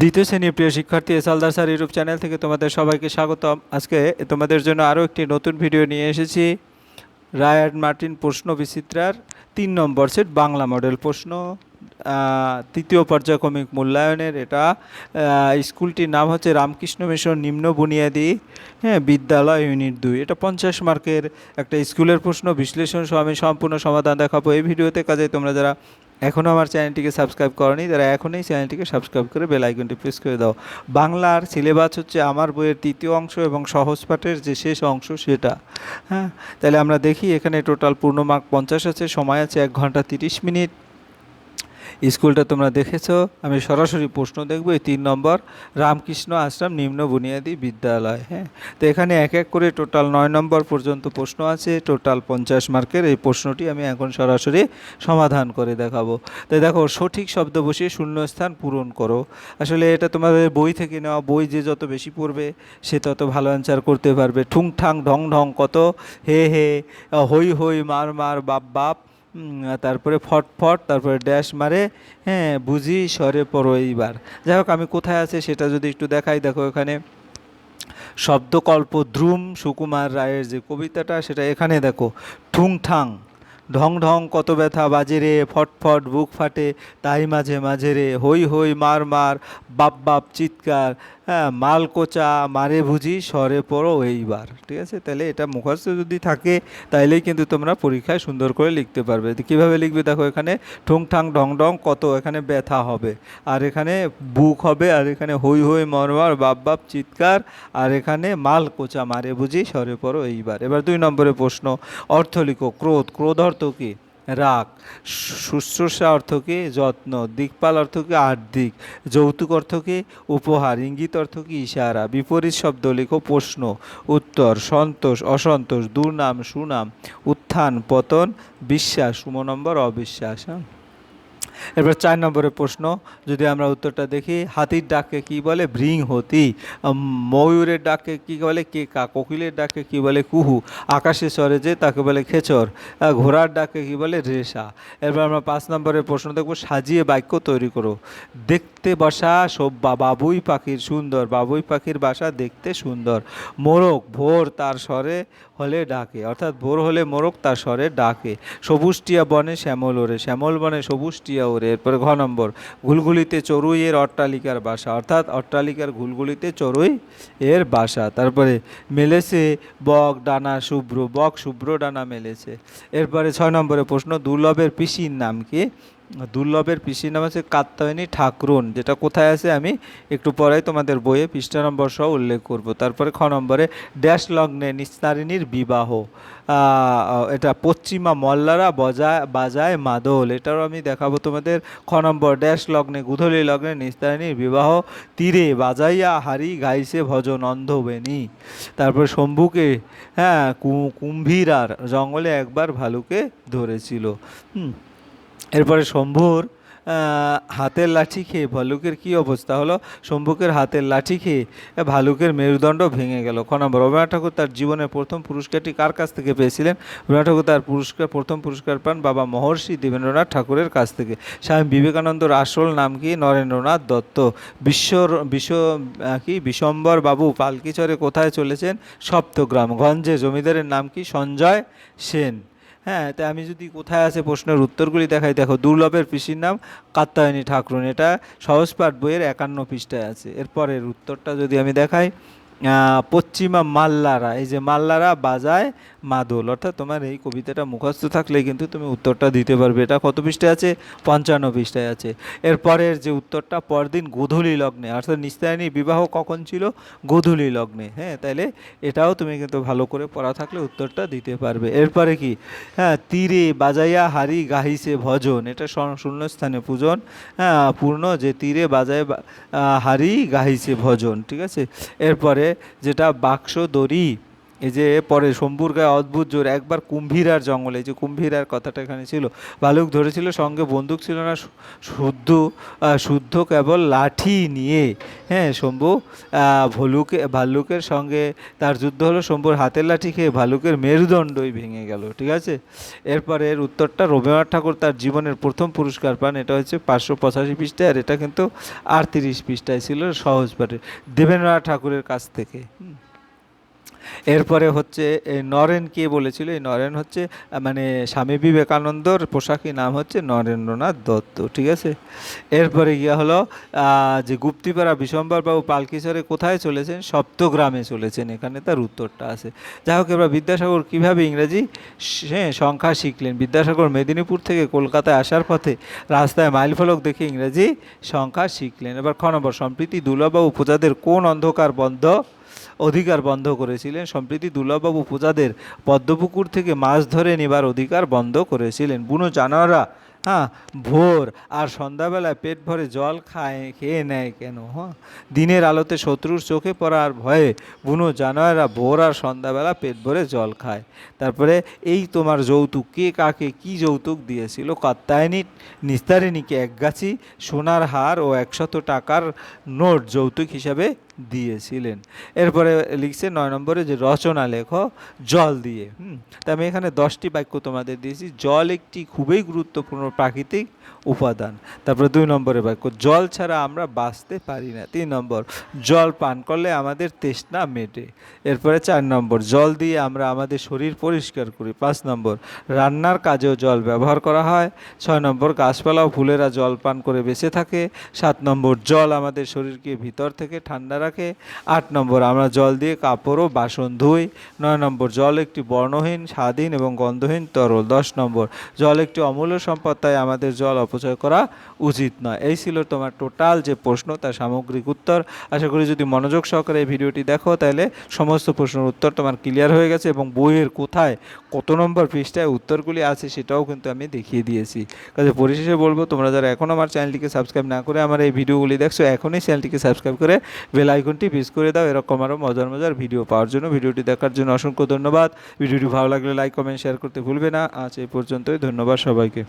দ্বিতীয় শ্রেণির প্রিয় শিক্ষার্থী S Aldar sir YouTube channel থেকে তোমাদের সবাইকে স্বাগতম। আজকে তোমাদের জন্য আরও একটি নতুন ভিডিও নিয়ে এসেছি। রায়ার্ড মার্টিন প্রশ্ন বিচিত্রার তিন নম্বর সেট বাংলা মডেল প্রশ্ন। তৃতীয় পর্যায়ক্রমিক মূল্যায়নের এটা। স্কুলটির নাম হচ্ছে রামকৃষ্ণ মিশন নিম্ন বুনিয়াদী হ্যাঁ বিদ্যালয় ইউনিট দুই। এটা পঞ্চাশ মার্কের একটা স্কুলের প্রশ্ন। বিশ্লেষণ সহ আমি সম্পূর্ণ সমাধান দেখাবো এই ভিডিওতে। কাজে তোমরা যারা এখনও আমার চ্যানেলটিকে সাবস্ক্রাইব করনি তারা এখনই চ্যানেলটিকে সাবস্ক্রাইব করে বেল আইকনটি প্রেস করে দাও। বাংলার সিলেবাস হচ্ছে আমার বইয়ের তৃতীয় অংশ এবং সহজ পাঠের যে শেষ অংশ সেটা। হ্যাঁ তাহলে আমরা দেখি, এখানে টোটাল পূর্ণ মার্ক পঞ্চাশ আছে, সময় আছে এক ঘণ্টা তিরিশ মিনিট। স্কুলটা তোমরা দেখেছ, আমি সরাসরি প্রশ্ন দেখব, এই তিন নম্বর, রামকৃষ্ণ আশ্রম নিম্ন বুনিয়াদী বিদ্যালয় হ্যাঁ? তো এখানে এক এক করে টোটাল নয় নম্বর পর্যন্ত প্রশ্ন আছে, টোটাল পঞ্চাশ মার্কের এই প্রশ্নটি আমি এখন সরাসরি সমাধান করে দেখাবো। তো দেখো, সঠিক শব্দ বসিয়ে শূন্যস্থান পূরণ করো। আসলে এটা তোমাদের বই থেকে নেওয়া বই, যে যত বেশি পড়বে, সে তত ভালো অ্যান্সার করতে পারবে। ঠুং ঠাং ঢং ঢং, কত, হে হে, হই হই, মার মার, বাপ বাপ তারপরে ফট ফট তারপরে ড্যাশ মারে হ্যাঁ বুঝি সরে পড়ো এইবার। যাই হোক, আমি কোথায় আছে সেটা যদি একটু দেখাই, দেখো এখানে শব্দকল্প দ্রুম সুকুমার রায়ের যে কবিতাটা, সেটা এখানে দেখো ঠুং ঠাং ঢং ঢং কত ব্যথা বাজে রে, ফট ফট বুক ফাটে, তাই মাঝে মাঝে রে, হই হই মার মার, বাপ বাপ চিৎকার হ্যাঁ মাল কোচা, মারে বুঝি সরে পড়ো এইবার, ঠিক আছে? তাহলে এটা মুখস্থ যদি থাকে, তাইলেই কিন্তু তোমরা পরীক্ষায় সুন্দর করে লিখতে পারবে। কীভাবে লিখবে? দেখো এখানে ঠুং ঠাং ঢং ঢং কত, এখানে ব্যথা হবে, আর এখানে বুক হবে, আর এখানে হই হই মরমার, বাপ বাপ চিৎকার, আর এখানে মাল কোচা, মারে বুঝি সরে পড়ো এইবার। এবার দুই নম্বরে প্রশ্ন, অর্থ লিখো, ক্রোধ ক্রোধ অর্থ কি? রাগ। শুশ্রূষা অর্থকে যত্ন, দিকপাল অর্থকে আর্ধিক, যৌতুক অর্থকে উপহার, ইঙ্গিত অর্থকে ইশারা, বিপরীত শব্দ, লেখো প্রশ্ন, উত্তর, সন্তোষ, অসন্তোষ, দুর্নাম, সুনাম, উত্থান, পতন, বিশ্বাস নম্বর, অবিশ্বাস এরপর চার নম্বরের প্রশ্ন, যদি আমরা উত্তরটা দেখি, হাতির ডাককে কি বলে? ভৃং হতি। ময়ূরের ডাককে কি বলে? কে কা কোকিলের ডাককে কি বলে? কুহু। আকাশে সরে যে তাকে বলে খেচর। ঘোড়ার ডাককে কি বলে? রেশা। এরপর আমরা পাঁচ নম্বরের প্রশ্ন দেখব, সাজিয়ে বাক্য তৈরি করো। দেখতে বসা সব বাবুই পাখির সুন্দর, বাবুই পাখির বাসা দেখতে সুন্দর। মোরগ ভোর তার স্বরে হলে ডাকে, অর্থাৎ ভোর হলে মোরগ তার স্বরে ডাকে। সবুজ টিয়া বনে শ্যামল ওরে, শ্যামল বনে সবুজ টিয়া ওরে। এরপরে ঘ নম্বর ঘুলঘুলিতে চড়ুই এর অট্টালিকার বাসা, অর্থাৎ অট্টালিকার ঘুলঘুলিতে চড়ুই এর বাসা। তারপরে মেলেছে বক, ডানা, শুভ্র, বক, শুভ্র, ডানা মেলেছে। এরপরে ছয় নম্বরে প্রশ্ন, দুর্লভের পিসির নাম কি? দুর্লভের পিসির নাম আছে কাত্তায়নী ঠাকরুন, যেটা কোথায় আছে আমি একটু পরে তোমাদের বইয়ে পৃষ্ঠা নম্বর সহ উল্লেখ করব। তারপরে খ নম্বরে ড্যাশ লগ্নে নিস্তারিণীর বিবাহ। এটা পশ্চিমা মল্লারা বজায়, বাজায় মাদল। এটাও আমি দেখাবো তোমাদের। খ নম্বর ড্যাশ লগ্নে গুধলি লগ্নে নিস্তারিণীর বিবাহ। তীরে বাজাইয়া হারি গাইছে ভজন অন্ধবেনি তারপর শম্ভুকে হ্যাঁ কুম্ভীরার জঙ্গলে একবার ভালুকে ধরেছিল। হুম। এরপরে শম্ভুর হাতের লাঠি খেয়ে ভালুকের কি অবস্থা হলো? শম্ভুকের হাতের লাঠি খেয়ে ভালুকের মেরুদণ্ড ভেঙে গেল। খ নম্বর, রবীন্দ্রনাথ ঠাকুর তার জীবনের প্রথম পুরস্কারটি কার কাছ থেকে পেয়েছিলেন? রবীন্দ্রনাথ ঠাকুর তার পুরস্কার, প্রথম পুরস্কার পান বাবা মহর্ষি দেবেন্দ্রনাথ ঠাকুরের কাছ থেকে। স্বামী বিবেকানন্দর আসল নাম কি? নরেন্দ্রনাথ দত্ত। বিশ্বর, বিশ্ব কি? বিশম্বর বাবু পালকিচরে কোথায় চলেছেন? সপ্তগ্রাম। গঞ্জে। জমিদারের নাম কি? সঞ্জয় সেন। হ্যাঁ তা আমি যদি কোথায় আছে প্রশ্নের উত্তরগুলি দেখাই, দেখো, দুর্লভের পিসির নাম কাত্তায়নী ঠাকুরন। এটা সহজপাঠ বইয়ের একান্ন পৃষ্ঠায় আছে। এরপরের উত্তরটা যদি আমি দেখাই পশ্চিমা মাল্লারা, এই যে মাল্লারা বাজায় মাদল, অর্থাৎ তোমার এই কবিতাটা মুখস্থ থাকলে কিন্তু তুমি উত্তরটা দিতে পারবে। এটা কত পৃষ্ঠায় আছে? পঞ্চান্ন পৃষ্ঠায় আছে। এরপরের যে উত্তরটা পরদিন গোধূলি লগ্নে, অর্থাৎ নিস্তায়নী বিবাহ কখন ছিল? গোধূলি লগ্নে। হ্যাঁ তাইলে এটাও তুমি কিন্তু ভালো করে পড়া থাকলে উত্তরটা দিতে পারবে। এরপরে কি? হ্যাঁ তীরে বাজাইয়া হারি গাহিছে ভজন। এটা শূন্যস্থানে পূজন। হ্যাঁ পূর্ণ যে তীরে বাজায় হারি গাহিছে ভজন। ঠিক আছে? এরপরে যেটা বাক্স দড়ি এই যে পরে শম্ভুর গায়ে অদ্ভুত জোর, একবার কুম্ভীরার জঙ্গলে যে কুম্ভীরার কথাটা এখানে ছিল ভালুক ধরেছিল সঙ্গে বন্দুক ছিল না শুদ্ধ শুদ্ধ কেবল লাঠি নিয়ে। হ্যাঁ শম্ভু ভলুকে, ভাল্লুকের সঙ্গে তার যুদ্ধ হলো, শম্ভুর হাতের লাঠি খেয়ে ভালুকের মেরুদণ্ডই ভেঙে গেল, ঠিক আছে? এরপরে এর উত্তরটা রবীন্দ্রনাথ ঠাকুর তার জীবনের প্রথম পুরস্কার পান, এটা হচ্ছে পাঁচশো পঁচাশি পৃষ্ঠায়, আর এটা কিন্তু আটত্রিশ পৃষ্ঠায় ছিল সহজ পাঠে দেবেন্দ্রনাথ ঠাকুরের কাছ থেকে। এরপরে হচ্ছে নরেন কে বলেছিল? এই নরেন হচ্ছে মানে স্বামী বিবেকানন্দর পোশাকি নাম হচ্ছে নরেন্দ্রনাথ দত্ত ঠিক আছে? এরপরে গিয়া হলো যে গুপ্তিপাড়া বিশম্বরবাবু পালকিশোরে কোথায় চলেছেন? সপ্তগ্রামে চলেছেন এখানে তার উত্তরটা আছে। যাই হোক এবার বিদ্যাসাগর কীভাবে ইংরেজি হ্যাঁ, সংখ্যা শিখলেন? বিদ্যাসাগর মেদিনীপুর থেকে কলকাতায় আসার পথে রাস্তায় মাইল ফলক দেখে ইংরেজি সংখ্যা শিখলেন। এবার খ নম্বর সম্প্রীতি দুর্লভবাবু প্রজাদের কোন অন্ধকার বন্ধ অধিকার বন্ধ করেছিলেন। সম্প্রীতি দুর্লভবাবু প্রজাদের পদ্মপুকুর থেকে মাছ ধরে নেবার অধিকার বন্ধ করেছিলেন। বুনো জানোয়াররা হ্যাঁ ভোর আর সন্ধ্যাবেলায় পেট ভরে জল খায়, খেয়ে নেয় কেন হ্যাঁ? দিনের আলোতে শত্রুর চোখে পড়ার ভয়ে বুনো জানোয়াররা ভোর আর সন্ধ্যাবেলা পেট ভরে জল খায়। তারপরে, এই তোমার যৌতুক, কে কাকে কি যৌতুক দিয়েছিল? কাত্তায়নী নিস্তারিণীকে একগাছি, সোনার হার ও একশত টাকার নোট যৌতুক হিসাবে দিয়েছিলেন। এরপরে লিখছে নয় নম্বরে যে রচনা লেখো, জল দিয়ে। হুম, তা আমি এখানে দশটি বাক্য তোমাদের দিয়েছি। জল একটি খুবই গুরুত্বপূর্ণ প্রাকৃতিক উপাদান। তারপরে দুই নম্বরে বাক্য, জল ছাড়া আমরা বাঁচতে পারি না। তিন নম্বর, জল পান করলে আমাদের তেষ্টা মেটে। এরপরে চার নম্বর, জল দিয়ে আমরা আমাদের শরীর পরিষ্কার করি। পাঁচ নম্বর, রান্নার কাজেও জল ব্যবহার করা হয়। ছয় নম্বর গাছপালা ও ফুলেরা জল পান করে বেঁচে থাকে। সাত নম্বর, জল আমাদের শরীরকে ভিতর থেকে ঠান্ডা রাখে। আট নম্বর, আমরা জল দিয়ে কাপড় ও বাসন ধুই। নয় নম্বর, জল একটি বর্ণহীন, স্বাধীন এবং গন্ধহীন তরল। দশ নম্বর, জল একটি অমূল্য সম্পদ, তাই আমাদের জল অপচয় করা উচিত নয়। এই ছিল তোমার টোটাল যে প্রশ্ন, তার সামগ্রিক উত্তর। আশা করি যদি মনোযোগ সহকারে এই ভিডিওটি দেখো, তাহলে সমস্ত প্রশ্নের উত্তর তোমার ক্লিয়ার হয়ে গেছে এবং বইয়ের কোথায় কত নম্বর পৃষ্ঠায় উত্তরগুলি আছে সেটাও কিন্তু আমি দেখিয়ে দিয়েছি। কাজে পরিশেষে বলব, তোমরা যারা এখন আমার চ্যানেলটিকে সাবস্ক্রাইব না করে আমার এই ভিডিওগুলি দেখছ, এখনই চ্যানেলটিকে সাবস্ক্রাইব করে বেল আইকনটি প্রেস করে দাও, এরকম আরও মজার মজার ভিডিও পাওয়ার জন্য। ভিডিওটি দেখার জন্য অসংখ্য ধন্যবাদ। ভিডিওটি ভালো লাগলে লাইক, কমেন্ট শেয়ার করতে ভুলবে না। আজ এই পর্যন্তই। ধন্যবাদ সবাইকে।